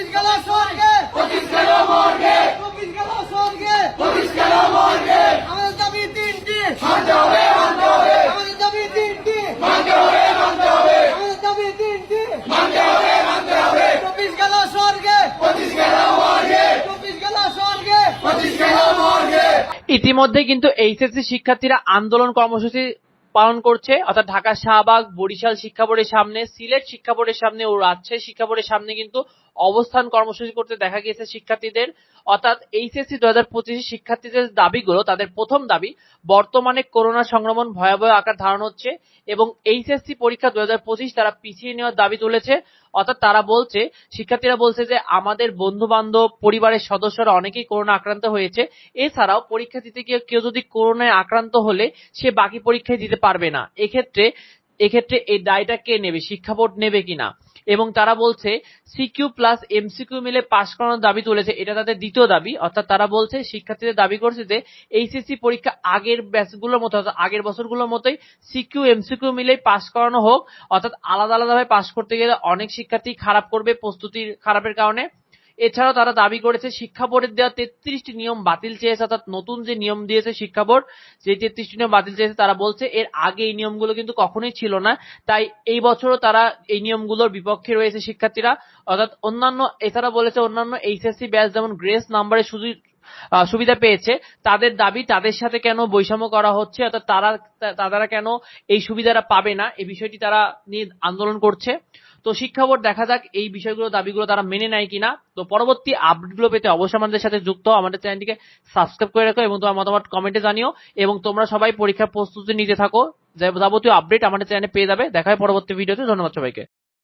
চব্বিশ গেল স্বর্গে। পঁচিশ গেল মর্গে। চব্বিশ গেল স্বর্গে। পঁচিশ গেল মর্গে। আমাদের দাবি তিনটি। মানতে হবে মানতে হবে। আমাদের দাবি তিনটি। মানতে হবে মানতে হবে। আমাদের দাবি তিনটি। মানতে হবে মানতে হবে। চব্বিশ গেল স্বর্গে। পঁচিশ গেল মর্গে। চব্বিশ গেল স্বর্গে। পঁচিশ গেল মর্গে। ইতিমধ্যে কিন্তু এইচএসসি শিক্ষার্থীরা আন্দোলন কর্মসূচি পালন করছে অর্থাৎ ঢাকা শাহবাগ বরিশাল শিক্ষা বোর্ডের সামনে সিলেট শিক্ষা বোর্ডের সামনে ও রাজশাহী শিক্ষা বোর্ডের সামনে কিন্তু অবস্থান কর্মসূচি করতে দেখা গিয়েছে শিক্ষার্থীদের। অর্থাৎ এইচএসসি দু হাজার পঁচিশে শিক্ষার্থীদের দাবিগুলো, তাদের প্রথম দাবি, বর্তমানে করোনা সংক্রমণ ভয়াবহ আকার ধারণ হচ্ছে এবং এইচএসসি পরীক্ষা দু হাজার পঁচিশ তারা পিছিয়ে নেওয়ার দাবি তুলেছে। অর্থাৎ তারা বলছে, শিক্ষার্থীরা বলছে যে আমাদের বন্ধু বান্ধব পরিবারের সদস্যরা অনেকেই করোনা আক্রান্ত হয়েছে। এছাড়াও পরীক্ষা দিতে গিয়ে কেউ যদি করোনায় আক্রান্ত হলে সে বাকি পরীক্ষায় দিতে পারবে না। এক্ষেত্রে এক্ষেত্রে এই দায়টা কে নেবে? শিক্ষা বোর্ড নেবে কিনা? এবং তারা বলছে সিকিউ প্লাস এমসিকিউ মিলে পাশ করানোর দাবি তুলেছে। এটা তাদের দ্বিতীয় দাবি। অর্থাৎ তারা বলছে, শিক্ষার্থীদের দাবি করছে যে এইচএসসি পরীক্ষা আগের ব্যাচগুলোর মতো, অর্থাৎ আগের বছরগুলোর মতোই সিকিউ এমসিকিউ মিলে পাশ করানো হোক। অর্থাৎ আলাদা আলাদাভাবে পাশ করতে গেলে অনেক শিক্ষার্থী খারাপ করবে প্রস্তুতির, খারাপের কারণে। এছাড়াও তারা দাবি করেছে, শিক্ষা বোর্ডের দেওয়া তেত্রিশটি নিয়ম বাতিল চেয়েছে, অর্থাৎ নতুন যে নিয়ম দিয়েছে শিক্ষা বোর্ড যে তেত্রিশটি নিয়ম বাতিল চেয়েছে, তারা বলছে এর আগে এই নিয়মগুলো কিন্তু কখনোই ছিল না। তাই এই বছরও তারা এই নিয়মগুলোর বিপক্ষে রয়েছে শিক্ষার্থীরা। অর্থাৎ অন্যান্য এছাড়া বলেছে অন্যান্য এইচএসসি ব্যাচ যেমন গ্রেস নাম্বারে শুধু সুবিধা পেয়েছে, তাদের দাবি তাদের সাথে কেন বৈষম্য করা হচ্ছে, অর্থাৎ তারা তারা কেন এই সুবিধাটা পাবে না এই বিষয়টি তারা নিয়ে আন্দোলন করছে। তো শিক্ষা বোর্ড দেখা যাক এই বিষয়গুলো, দাবিগুলো তারা মেনে নেয় কিনা। তো পরবর্তী আপডেটগুলো পেতে অবশ্যই আমাদের সাথে যুক্ত। আমাদের চ্যানেলটিকে সাবস্ক্রাইব করে রাখো এবং তোমার মতামত কমেন্টে জানিও। এবং তোমরা সবাই পরীক্ষার প্রস্তুতি নিতে থাকো। যাবতীয় আপডেট আমাদের চ্যানেলে পেয়ে যাবে। দেখা হয় পরবর্তী ভিডিওতে ধন্যবাদ সবাইকে।